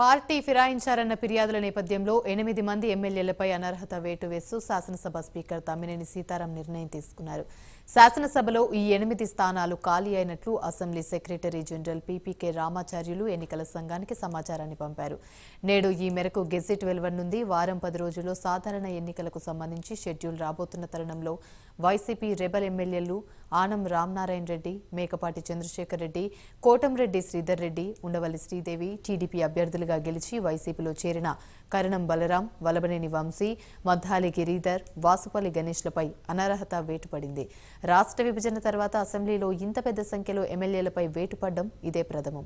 Party ఫిరాయించారన్న ఫిర్యాదుల నేపథ్యంలో ఎనిమిది మంది ఎమ్మెల్యేలపై అనర్హత వేటు వేస్తూ శాసనసభ స్పీకర్ తమ్మినేని సీతారాం నిర్ణయం తీసుకున్నారు. శాసనసభలో ఈ ఎనిమిది స్థానాలు ఖాళీ అయినట్లు assembly secretary general PPK Ramacharyulu ఎన్నికల సంఘానికి సమాచారాన్ని పంపారు. నేడు ఈ మేరకు గెజిట్ వెలువనుంది వారం పది రోజుల్లో సాధారణ ఎన్నికలకు సంబంధించి షెడ్యూల్ రాబోతున్న తరుణంలో వైసీపీ రెబల్ ఎమ్మెల్యేలు ఆనం రామనారాయణ రెడ్డి మేకపాటి చంద్రశేఖర్ రెడ్డి కోటంరెడ్డి శ్రీధర్ రెడ్డి ఉండవల్లి శ్రీదేవి టీడీపీ అభ్యర్థులుగా గెలిచి వైసీపీలో చేరిన కరణం బలరాం వలబనేని వంశీ మద్దాలి గిరీధర్ వాసుపల్లి గణేష్లపై అనర్హత వేటుపడింది. రాష్ట్ర విభజన తర్వాత అసెంబ్లీలో ఇంత పెద్ద సంఖ్యలో ఎమ్మెల్యేలపై వేటుపడ్డం ఇదే ప్రథమం.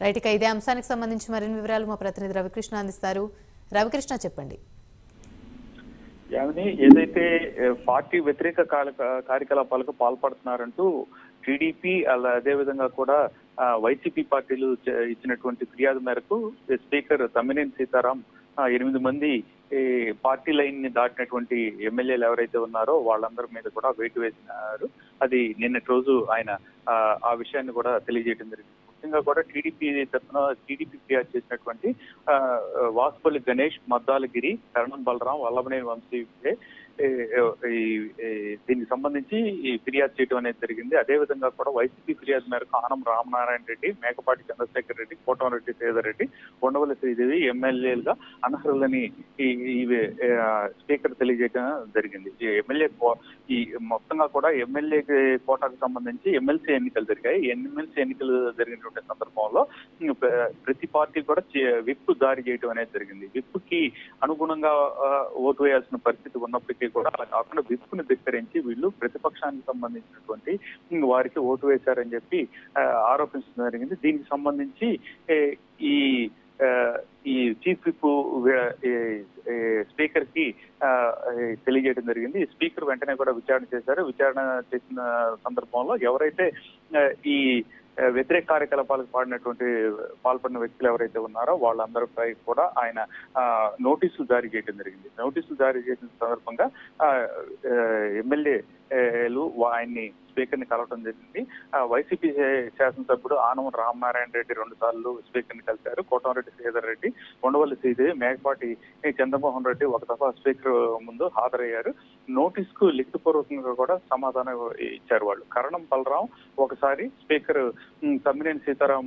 రైట్ ఇక ఇదే అంశానికి సంబంధించి మరిన్ని వివరాలు మా ప్రతినిధి రవికృష్ణ అందిస్తారు. రవికృష్ణ చెప్పండి. యామిని ఏదైతే పార్టీ వ్యతిరేక కార్యకలాపాలకు పాల్పడుతున్నారంటూ టీడీపీ అలా అదే విధంగా కూడా వైసీపీ పార్టీలు ఇచ్చినటువంటి ఫిర్యాదు మేరకు స్పీకర్ తమ్మినేని సీతారాం ఎనిమిది మంది ఈ పార్టీ లైన్ని దాటినటువంటి ఎమ్మెల్యేలు ఎవరైతే ఉన్నారో వాళ్ళందరి మీద కూడా వేటు వేసినారు. అది నిన్నటి రోజు ఆయన ఆ, ఆ విషయాన్ని కూడా తెలియజేయడం జరిగింది. ముఖ్యంగా కూడా టీడీపీ తరఫున టీడీపీ ఫిర్యాదు చేసినటువంటి వాసుపల్లి గణేష్ మద్దాలగిరి కరణం బలరాం వల్లభనేని వంశీ దీనికి సంబంధించి ఫిర్యాదు చేయడం అనేది జరిగింది. అదే విధంగా కూడా వైసీపీ ఫిర్యాదు మేరకు ఆనం రామనారాయణ రెడ్డి మేకపాటి చంద్రశేఖర్ రెడ్డి కోటమరెడ్డి శ్రీధర్ రెడ్డి ఉండవల్లి శ్రీదేవి ఎమ్మెల్యేలుగా అనర్హులని స్పీకర్ తెలియజేయడం జరిగింది. ఎమ్మెల్యే ఈ మొత్తంగా కూడా ఎమ్మెల్యే కోటాకు సంబంధించి ఎమ్మెల్సీ ఎన్నికలు జరిగాయి. ఎమ్మెల్సీ ఎన్నికలు జరిగినటువంటి సందర్భంలో ప్రతి పార్టీ కూడా చే- విప్ జారీ చేయడం అనేది జరిగింది. విప్కి అనుగుణంగా ఓటు వేయాల్సిన పరిస్థితి ఉన్నప్పటికీ కూడా అలా కాకుండా విప్పును ధిక్కరించి వీళ్ళు ప్రతిపక్షానికి సంబంధించినటువంటి వారికి ఓటు వేశారని చెప్పి ఆరోపించడం జరిగింది. దీనికి సంబంధించి ఈ ఆ, ఈ చీఫ్ విప్ స్పీకర్కి తెలియజేయడం జరిగింది. ఈ స్పీకర్ వెంటనే కూడా విచారణ చేశారు. విచారణ చేసిన సందర్భంలో ఎవరైతే ఈ వ్యతిరేక కార్యకలాపాలకు పాడినటువంటి పాల్పడిన వ్యక్తులు ఎవరైతే ఉన్నారో వాళ్ళందరిపై కూడా ఆయన నోటీసులు జారీ చేయడం జరిగింది. నోటీసులు జారీ చేసిన సందర్భంగా ఎమ్మెల్యేలు ఆయన్ని స్పీకర్ని కలవడం జరిగింది వైసీపీ శాసనసభ్యుడు ఆనవం రామనారాయణ రెడ్డి రెండు సార్లు స్పీకర్ని కలిశారు. కోటంరెడ్డి శ్రీధర్ రెడ్డి ఉండవల్లి శ్రీదేవి మేకపాటి చంద్రమోహన్ రెడ్డి ఒక దఫా స్పీకర్ ముందు హాజరయ్యారు. నోటీస్కు లిఖితపూర్వకంగా కూడా సమాధానం ఇచ్చారు వాళ్ళు. కరణం బలరాం ఒకసారి స్పీకర్ తమ్మినేని సీతారాం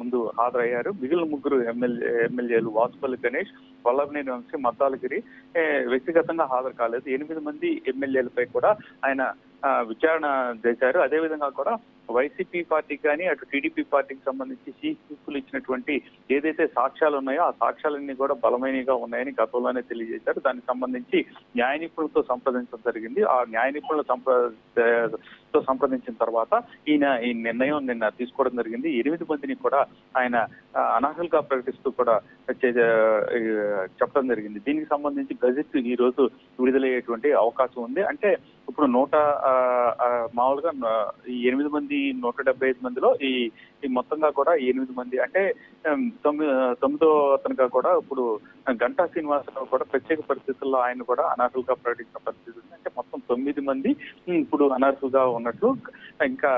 ముందు హాజరయ్యారు. మిగిలిన ముగ్గురు ఎమ్మెల్యే ఎమ్మెల్యేలు వాసుపల్లి గణేష్ వల్లభనేని వంశీ మద్దాలగిరి వ్యక్తిగతంగా హాజరు కాలేదు. ఎనిమిది మంది ఎమ్మెల్యేలపై కూడా ఆయన విచారణ చేశారు. అదేవిధంగా కూడా వైసీపీ పార్టీకి కానీ అటు టీడీపీ పార్టీకి సంబంధించి చీఫ్లు ఇచ్చినటువంటి ఏదైతే సాక్ష్యాలు ఉన్నాయో ఆ సాక్ష్యాలన్నీ కూడా బలమైనగా ఉన్నాయని గతంలోనే తెలియజేశారు. దానికి సంబంధించి న్యాయ నిపుణులతో సంప్రదించడం జరిగింది. ఆ న్యాయ నిపుణుల సంప్ర తో సంప్రదించిన తర్వాత ఈయన ఈ నిర్ణయం నిన్న తీసుకోవడం జరిగింది. ఎనిమిది మందిని కూడా ఆయన అనర్హులుగా ప్రకటిస్తూ కూడా చే- చెప్పడం జరిగింది. దీనికి సంబంధించి గజెట్ ఈ రోజు విడుదలయ్యేటువంటి అవకాశం ఉంది. అంటే ఇప్పుడు నూట మామూలుగా ఈ ఎనిమిది మంది నూట డెబ్బై ఐదు మందిలో ఈ ఈ మొత్తంగా కూడా ఎనిమిది మంది అంటే తొమ్మిది తొమ్మిదో అతనుగా కూడా ఇప్పుడు గంటా శ్రీనివాసరావు కూడా ప్రత్యేక పరిస్థితుల్లో ఆయన కూడా అనర్హులుగా ప్రకటించిన పరిస్థితి ఉంది. అంటే మొత్తం తొమ్మిది మంది ఇప్పుడు అనర్హులుగా ఉన్నట్లు ఇంకా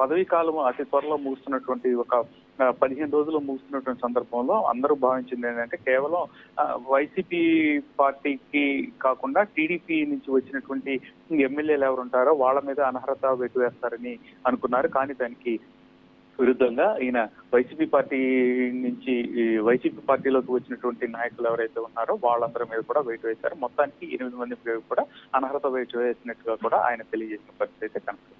పదవీ కాలం అతి త్వరలో ముగుస్తున్నటువంటి ఒక పదిహేను రోజులు ముగుస్తున్నటువంటి సందర్భంలో అందరూ భావించింది ఏంటంటే కేవలం వైసీపీ పార్టీకి కాకుండా టీడీపీ నుంచి వచ్చినటువంటి ఎమ్మెల్యేలు ఎవరు ఉంటారో వాళ్ళ మీద అనర్హత వెటు వేస్తారని అనుకున్నారు. కానీ దానికి విరుద్ధంగా ఈయన వైసీపీ పార్టీ నుంచి వైసీపీ పార్టీలోకి వచ్చినటువంటి నాయకులు ఎవరైతే ఉన్నారో వాళ్ళందరి మీద కూడా వెయిట్ వేశారు మొత్తానికి ఎనిమిది మంది కూడా అనర్హత వెయిట్ వేసినట్టుగా కూడా ఆయన తెలియజేసిన పరిస్థితి అయితే కనుక